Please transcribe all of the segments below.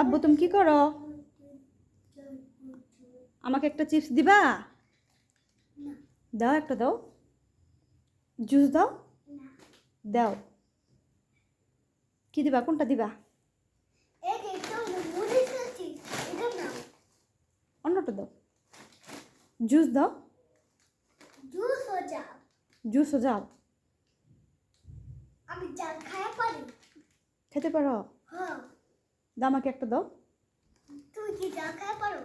আব্বু তুমি কি করো? আমাকে একটা চিপস দিবা? দাও একটা দাও। জুস দাও? দাও। কি দিবা? কোনটা দিবা? অন্যটা দাও। জুস দাও। জুসও যাও আমি জাল খেতে পারো? হ্যাঁ। দাও আমাকে একটা দাও। তুমি কি খায় পারো?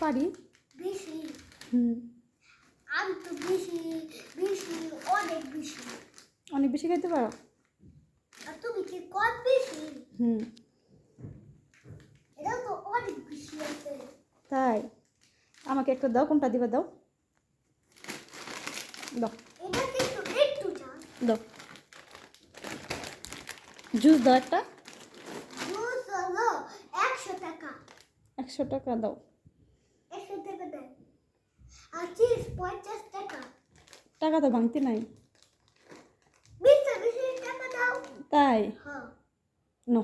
পারি। বেশি। হুম। আমি তো বেশি বেশি অনেক বেশি। অনেক বেশি খেতে পারো? আর তুমি কি কম বেশি? হুম। এটা তো অনেক বেশি আছে। তাই। আমাকে একটা দাও কোনটা দিবা দাও? দাও। এটা কিন্তু একটু জাল দাও। জুস দাও একটা। একশো টাকা। একশো টাকা দাও। একশো টাকা দেয় আর চিজ পঞ্চাশ টাকা। টাকা তো ভাঙতে নাই। টাকা দাও। তাই? হ্যাঁ। নো।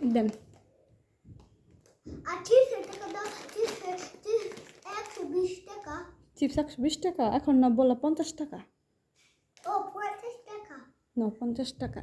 দেন। আর চিজ টাকা দাও। চিজ চিজ একশো বিশ টাকা। চিপস একশো বিশ টাকা। এখন না বলো পঞ্চাশ টাকা। ও পঞ্চাশ টাকা। ন পঞ্চাশ টাকা।